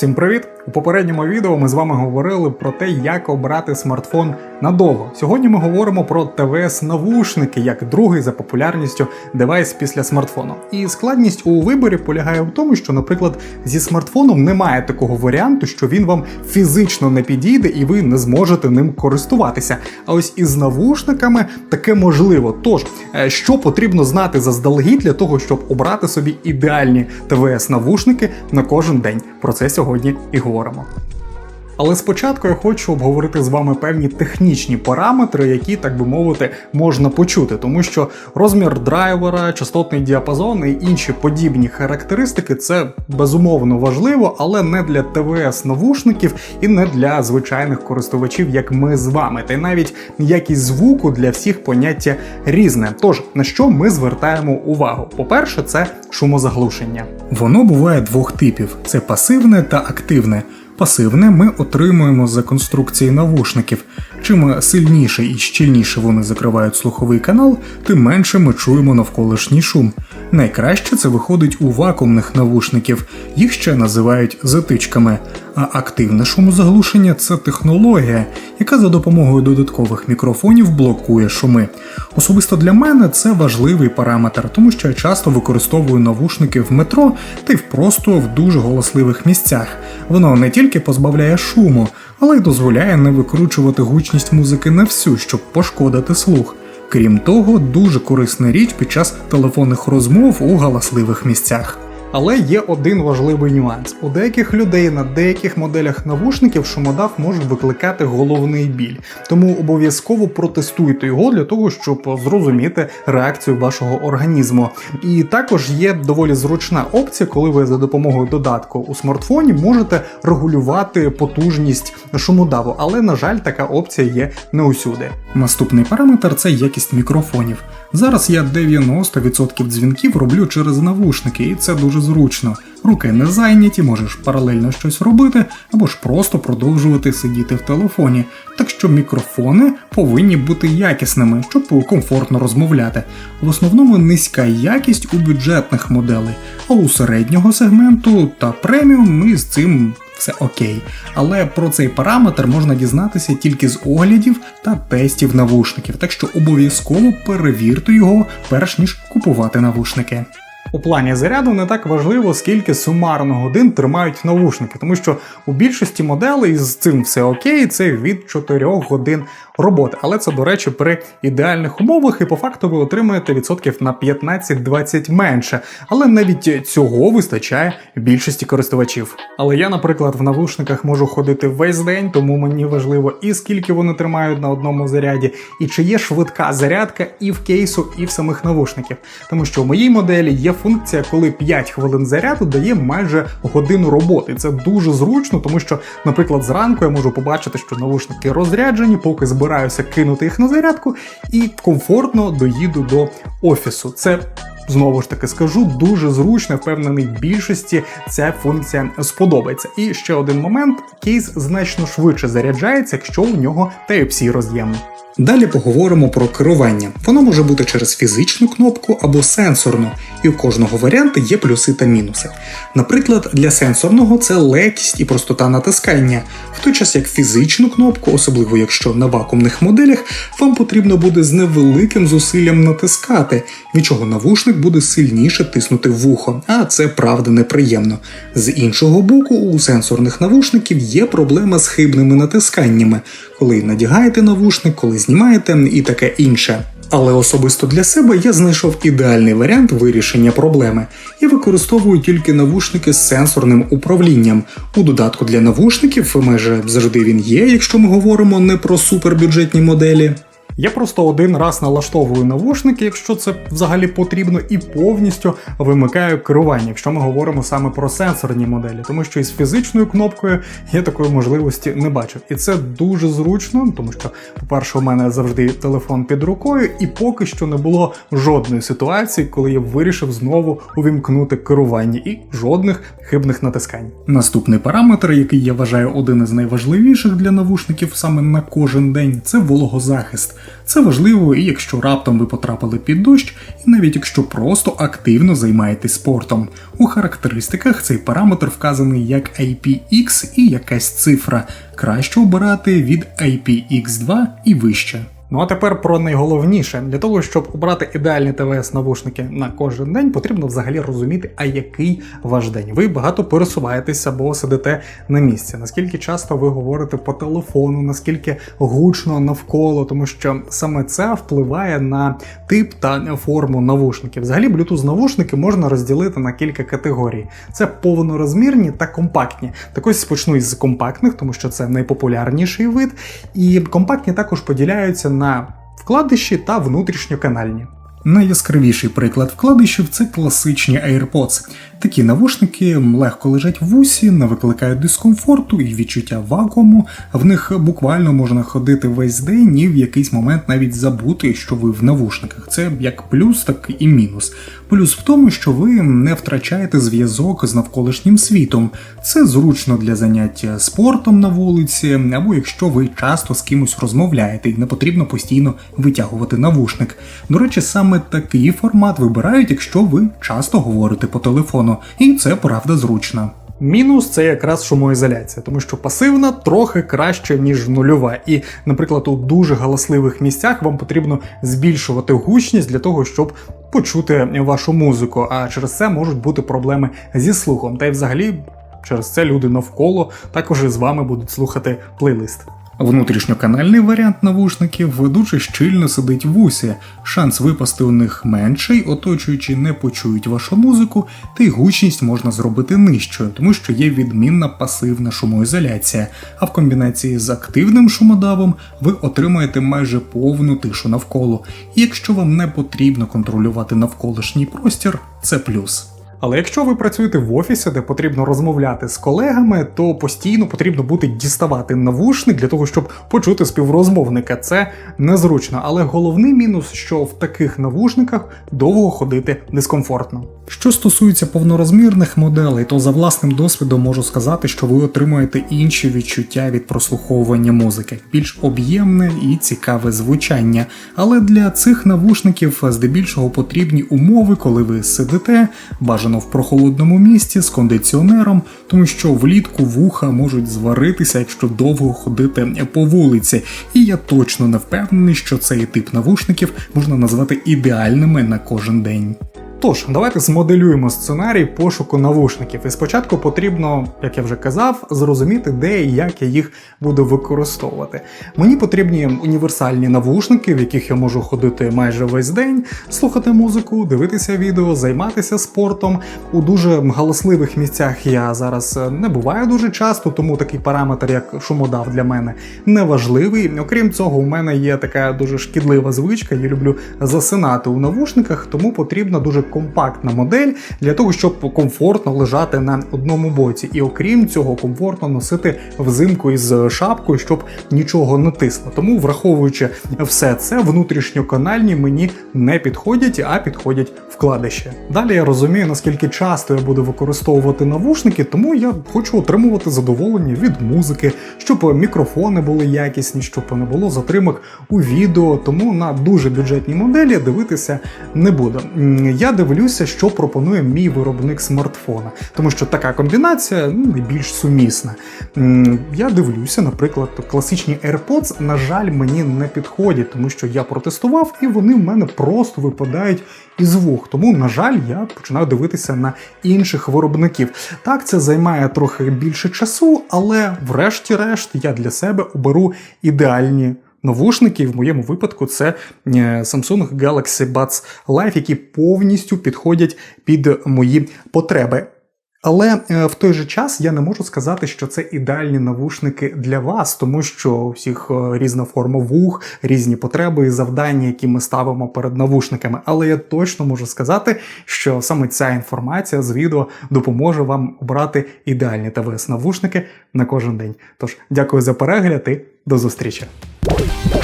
Всім привіт! У попередньому відео ми з вами говорили про те, як обрати смартфон надовго. Сьогодні ми говоримо про ТВС-навушники як другий за популярністю девайс після смартфону. І складність у виборі полягає в тому, що, наприклад, зі смартфоном немає такого варіанту, що він вам фізично не підійде і ви не зможете ним користуватися. А ось із навушниками таке можливо. Тож, е, що потрібно знати заздалегідь для того, щоб обрати собі ідеальні ТВС-навушники на кожен день. Про це сьогодні і говоримо. Але спочатку я хочу обговорити з вами певні технічні параметри, які, так би мовити, можна почути, тому що розмір драйвера, частотний діапазон і інші подібні характеристики це безумовно важливо, але не для ТВС навушників і не для звичайних користувачів, як ми з вами. Та й навіть якість звуку для всіх поняття різне. Тож на що ми звертаємо увагу? По-перше, це шумозаглушення. Воно буває двох типів: це пасивне та активне. Пасивне ми отримуємо за конструкції навушників. Чим сильніше і щільніше вони закривають слуховий канал, тим менше ми чуємо навколишній шум. Найкраще це виходить у вакуумних навушників, їх ще називають затичками. А активне шумозаглушення це технологія, яка за допомогою додаткових мікрофонів блокує шуми. Особисто для мене це важливий параметр, тому що я часто використовую навушники в метро та й просто в дуже голосливих місцях. Воно не тільки позбавляє шуму, але й дозволяє не викручувати гучність музики на всю, щоб пошкодити слух. Крім того, дуже корисна річ під час телефонних розмов у галасливих місцях. Але є один важливий нюанс: у деяких людей на деяких моделях навушників шумодав може викликати головний біль, тому обов'язково протестуйте його для того, щоб зрозуміти реакцію вашого організму. І також є доволі зручна опція, коли ви за допомогою додатку у смартфоні можете регулювати потужність шумодаву, але на жаль, така опція є не усюди. Наступний параметр це якість мікрофонів. Зараз я 90% дзвінків роблю через навушники, і це дуже зручно. Руки не зайняті, можеш паралельно щось робити, або ж просто продовжувати сидіти в телефоні. Так що мікрофони повинні бути якісними, щоб комфортно розмовляти. В основному низька якість у бюджетних моделей, а у середнього сегменту та преміум ми з цим все окей. Але про цей параметр можна дізнатися тільки з оглядів та тестів навушників, так що обов'язково перевірте його, перш ніж купувати навушники. У плані заряду не так важливо, скільки сумарно годин тримають навушники, тому що у більшості моделей з цим все окей, це від 4 годин роботи. Але це, до речі, при ідеальних умовах, і по факту ви отримуєте відсотків на 15-20 менше. Але навіть цього вистачає більшості користувачів. Але я, наприклад, в навушниках можу ходити весь день, тому мені важливо і скільки вони тримають на одному заряді, і чи є швидка зарядка і в кейсу, і в самих навушників. Тому що в моїй моделі є функція, коли 5 хвилин заряду дає майже годину роботи. Це дуже зручно, тому що, наприклад, зранку я можу побачити, що навушники розряджені, поки збираюся кинути їх на зарядку, і комфортно доїду до офісу. Це Знову ж таки скажу, дуже зручно, впевнений, більшості ця функція сподобається. І ще один момент: кейс значно швидше заряджається, якщо у нього Type-C роз'єм. Далі поговоримо про керування. Воно може бути через фізичну кнопку або сенсорну, і у кожного варіанту є плюси та мінуси. Наприклад, для сенсорного це легкість і простота натискання, в той час як фізичну кнопку, особливо якщо на вакуумних моделях, вам потрібно буде з невеликим зусиллям натискати, від чого навушник буде сильніше тиснути вухо, а це правда неприємно. З іншого боку, у сенсорних навушників є проблема з хибними натисканнями, коли надягаєте навушник, коли знімаєте і таке інше. Але особисто для себе я знайшов ідеальний варіант вирішення проблеми. Я використовую тільки навушники з сенсорним управлінням. У додатку для навушників майже завжди він є, якщо ми говоримо не про супербюджетні моделі. Я просто один раз налаштовую навушники, якщо це взагалі потрібно, і повністю вимикаю керування, якщо ми говоримо саме про сенсорні моделі, тому що із фізичною кнопкою я такої можливості не бачив. І це дуже зручно, тому що, по-перше, у мене завжди телефон під рукою, і поки що не було жодної ситуації, коли я вирішив знову увімкнути керування і жодних хибних натискань. Наступний параметр, який я вважаю один із найважливіших для навушників саме на кожен день, це вологозахист. Це важливо і якщо раптом ви потрапили під дощ, і навіть якщо просто активно займаєтесь спортом. У характеристиках цей параметр вказаний як IPX і якась цифра. Краще обирати від IPX2 і вище. Ну а тепер про найголовніше для того, щоб обрати ідеальні ТВС навушники на кожен день, потрібно взагалі розуміти, а який ваш день. Ви багато пересуваєтеся або сидите на місці. Наскільки часто ви говорите по телефону, наскільки гучно навколо, тому що саме це впливає на тип та форму навушників. Взагалі, Bluetooth навушники можна розділити на кілька категорій: це повнорозмірні та компактні. Так ось почну із компактних, тому що це найпопулярніший вид. І компактні також поділяються на вкладиші та внутрішньоканальні. Найяскравіший приклад вкладишів це класичні AirPods. Такі навушники легко лежать в вусі, не викликають дискомфорту і відчуття вакууму. В них буквально можна ходити весь день і в якийсь момент навіть забути, що ви в навушниках. Це як плюс, так і мінус. Плюс в тому, що ви не втрачаєте зв'язок з навколишнім світом. Це зручно для заняття спортом на вулиці, або якщо ви часто з кимось розмовляєте і не потрібно постійно витягувати навушник. До речі, саме такий формат вибирають, якщо ви часто говорите по телефону, і це правда зручно. Мінус це якраз шумоізоляція, тому що пасивна трохи краще, ніж нульова. І, наприклад, у дуже галасливих місцях вам потрібно збільшувати гучність для того, щоб почути вашу музику. А через це можуть бути проблеми зі слухом. Та й взагалі через це люди навколо також із вами будуть слухати плейлист. Внутрішньоканальний варіант навушників дуже щільно сидить в усі. Шанс випасти у них менший, оточуючи не почують вашу музику, та й гучність можна зробити нижчою, тому що є відмінна пасивна шумоізоляція. А в комбінації з активним шумодавом ви отримаєте майже повну тишу навколо. І якщо вам не потрібно контролювати навколишній простір, це плюс. Але якщо ви працюєте в офісі, де потрібно розмовляти з колегами, то постійно потрібно буде діставати навушник для того, щоб почути співрозмовника. Це незручно. Але головний мінус, що в таких навушниках довго ходити дискомфортно. Що стосується повнорозмірних моделей, то за власним досвідом можу сказати, що ви отримуєте інші відчуття від прослуховування музики, більш об'ємне і цікаве звучання. Але для цих навушників здебільшого потрібні умови, коли ви сидите, бажано в прохолодному місці з кондиціонером, тому що влітку вуха можуть зваритися, якщо довго ходити по вулиці. І я точно не впевнений, що цей тип навушників можна назвати ідеальними на кожен день. Тож, давайте змоделюємо сценарій пошуку навушників. І спочатку потрібно, як я вже казав, зрозуміти, де і як я їх буду використовувати. Мені потрібні універсальні навушники, в яких я можу ходити майже весь день, слухати музику, дивитися відео, займатися спортом. У дуже галасливих місцях я зараз не буваю дуже часто, тому такий параметр, як шумодав, для мене не важливий. Окрім цього, у мене є така дуже шкідлива звичка. Я люблю засинати у навушниках, тому потрібна дуже компактна модель для того, щоб комфортно лежати на одному боці, і окрім цього, комфортно носити взимку із шапкою, щоб нічого не тисло. Тому, враховуючи все це, внутрішньоканальні мені не підходять, а підходять вкладиші. Далі я розумію, наскільки часто я буду використовувати навушники, тому я хочу отримувати задоволення від музики, щоб мікрофони були якісні, щоб не було затримок у відео. Тому на дуже бюджетній моделі дивитися не буду. Я дивлюся, що пропонує мій виробник смартфона, тому що така комбінація ну, сумісна. Я дивлюся, наприклад, класичні AirPods, на жаль, мені не підходять, тому що я протестував і вони в мене просто випадають із вух. Тому, на жаль, я починаю дивитися на інших виробників. Так, це займає трохи більше часу, але врешті-решт я для себе оберу ідеальні. Навушники, в моєму випадку, це е, Samsung Galaxy Buds Live, які повністю підходять під мої потреби. Але е, в той же час я не можу сказати, що це ідеальні навушники для вас, тому що у всіх е, різна форма вух, різні потреби і завдання, які ми ставимо перед навушниками. Але я точно можу сказати, що саме ця інформація з відео допоможе вам обрати ідеальні ТВС навушники на кожен день. Тож дякую за перегляд і до зустрічі. Woo!